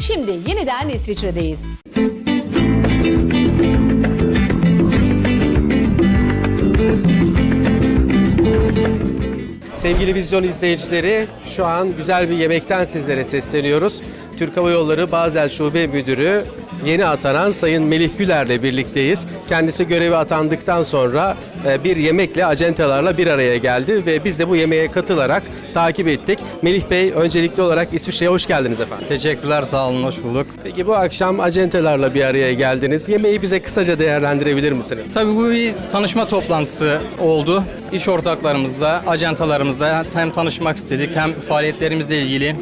Şimdi yeniden İsviçre'deyiz. Sevgili vizyon izleyicileri, şu an güzel bir yemekten sizlere sesleniyoruz. Türk Hava Yolları Basel Şube Müdürü yeni atanan Sayın Melih Güler'le birlikteyiz. Kendisi göreve atandıktan sonra e, bir yemekle acentalarla bir araya geldi ve biz de bu yemeğe katılarak takip ettik. Melih Bey öncelikli olarak İsviçre'ye hoş geldiniz efendim. Teşekkürler sağ olun hoş bulduk. Peki bu akşam acentalarla bir araya geldiniz. Yemeği bize kısaca değerlendirebilir misiniz? Tabii bu bir tanışma toplantısı oldu. İş ortaklarımızla, ajantalarımızla hem tanışmak istedik hem faaliyetlerimizle ilgili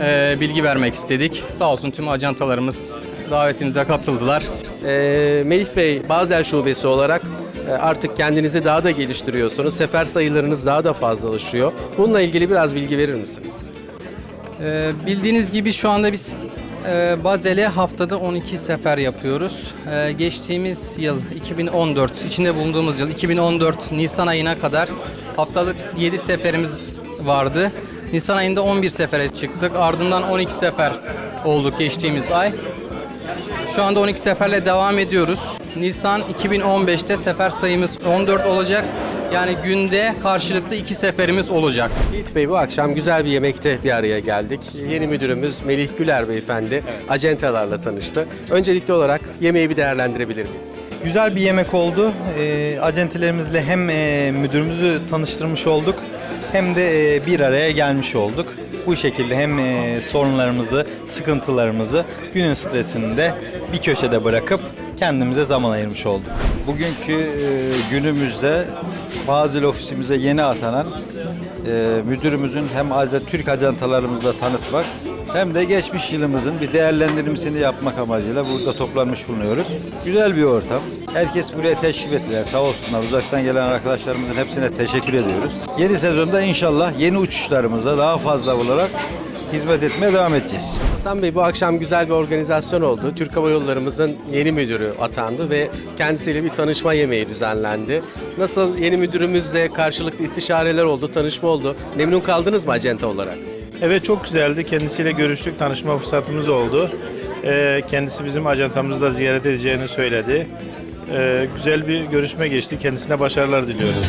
e, bilgi vermek istedik. Sağ olsun tüm ajantalarımız davetimize katıldılar. Ee, Melih Bey, Basel Şubesi olarak e, artık kendinizi daha da geliştiriyorsunuz. Sefer sayılarınız daha da fazlalaşıyor. Bununla ilgili biraz bilgi verir misiniz? E, bildiğiniz gibi şu anda biz e, Bazel'e haftada 12 sefer yapıyoruz. E, geçtiğimiz yıl 2014, içinde bulunduğumuz yıl 2014 Nisan ayına kadar haftalık 7 seferimiz vardı. Nisan ayında 11 sefere çıktık. Ardından 12 sefer olduk geçtiğimiz ay. Şu anda 12 seferle devam ediyoruz. Nisan 2015'te sefer sayımız 14 olacak. Yani günde karşılıklı iki seferimiz olacak. Yiğit Bey bu akşam güzel bir yemekte bir araya geldik. Yeni müdürümüz Melih Güler Beyefendi acentalarla tanıştı. Öncelikli olarak yemeği bir değerlendirebilir miyiz? Güzel bir yemek oldu. E, acentelerimizle hem e, müdürümüzü tanıştırmış olduk hem de e, bir araya gelmiş olduk. Bu şekilde hem e, sorunlarımızı, sıkıntılarımızı günün stresinde bir köşede bırakıp kendimize zaman ayırmış olduk. Bugünkü e, günümüzde Basel ofisimize yeni atanan e, müdürümüzün hem aca- Türk ajantalarımızla tanıtmak hem de geçmiş yılımızın bir değerlendirmesini yapmak amacıyla burada toplanmış bulunuyoruz. Güzel bir ortam. Herkes buraya teşrif ettiler. Sağ olsunlar. Uzaktan gelen arkadaşlarımızın hepsine teşekkür ediyoruz. Yeni sezonda inşallah yeni uçuşlarımızda daha fazla olarak hizmet etmeye devam edeceğiz. Hasan Bey bu akşam güzel bir organizasyon oldu. Türk Hava Yollarımızın yeni müdürü atandı ve kendisiyle bir tanışma yemeği düzenlendi. Nasıl yeni müdürümüzle karşılıklı istişareler oldu, tanışma oldu. Memnun kaldınız mı acenta olarak? Evet çok güzeldi. Kendisiyle görüştük, tanışma fırsatımız oldu. Ee, kendisi bizim ajantamızı da ziyaret edeceğini söyledi. Ee, güzel bir görüşme geçti. Kendisine başarılar diliyoruz.